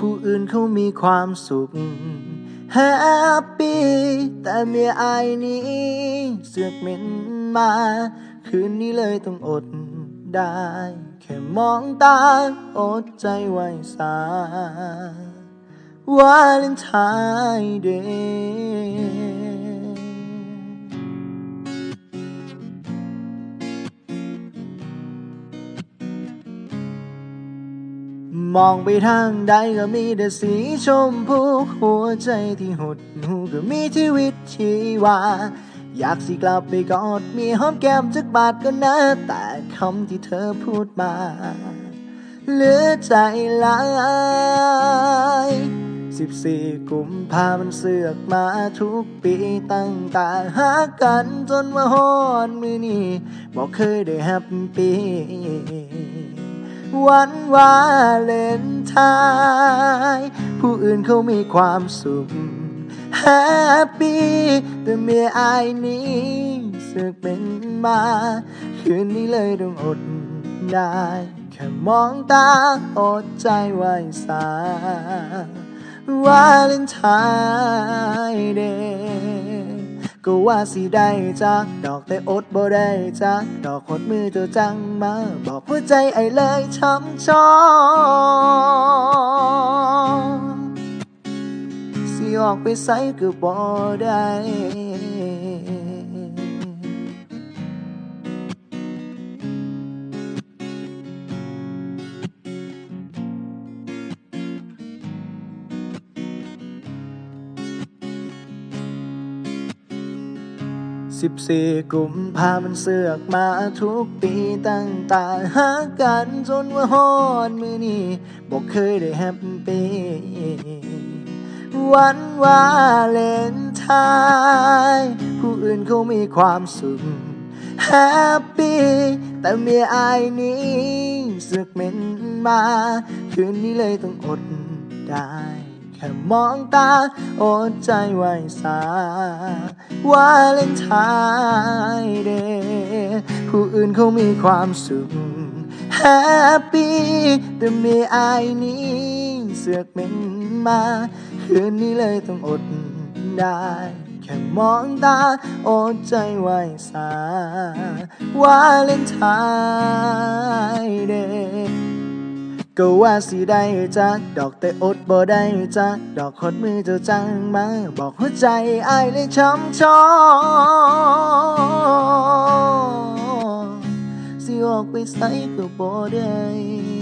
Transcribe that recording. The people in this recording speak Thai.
ผู้อื่นเขามีความสุขแฮปปี้แต่เมียอายนี้ เสือกเหม็นมา คืนนี้เลยต้องอดได้ แค่มองตา อดใจไว้สาวาเลนไทน์เดย์ มองไปทางใดก็มีแต่สีชมพูหัวใจที่หดหูก็มีชีวิตชีวา อยากสิกลับไปกอดมีหอมแก้มจักบาทก็นะ แต่คำที่เธอพูดมาเหลือใจหลายสิบสี่กุมภามันเสือกมาทุกปีตั้งแต่หากันจนมาฮอนมือนี้บอกเคยได้แฮปปี้ วันวาเลนไทน์ผู้อื่นเขามีความสุขแฮปปี้แต่เมียอายนี้สึกเป็นมา คืนนี้เลยต้องอดได้ แค่มองตาอดใจไว้สาวาเลนไทน์เดย์ ก็ว่าสิได้จากดอกแต่อดบ่ได้จากดอกหดมือเจ้าจังมา บอกหัวใจไอ้เลยช้ำชอสิออกไปใส่ก็บ่ได้ สิบสี่กุมภามันเสือกมาทุกปีตั้งแต่หากันจนว่าฮอนมือนี้บอกเคยได้แฮปปี้วันวาเลนไทน์ผู้อื่นเขามีความสุขแฮปปี้แต่เมียอายนี้สึกเหม็นมา คืนนี้เลยต้องอดได้ ค่มองตาอดใจไว้สาวาเลนไทน์เดย์ผู้อื่นเขามีความสุขแฮปปี้แต่มียอายนี้เสือกเหม็นมา คืนนี้เลยต้องอดได้แค่มองตาอดใจไว้สาวาเลนไทน์เดย์ ก็ว่าสิได้จากดอกแต่อดบ่ได้จากดอกขดมือเจ้าจังมาบอกหัวใจอายเลยช้ำชองสิออกไปใส่ก็บ่ได้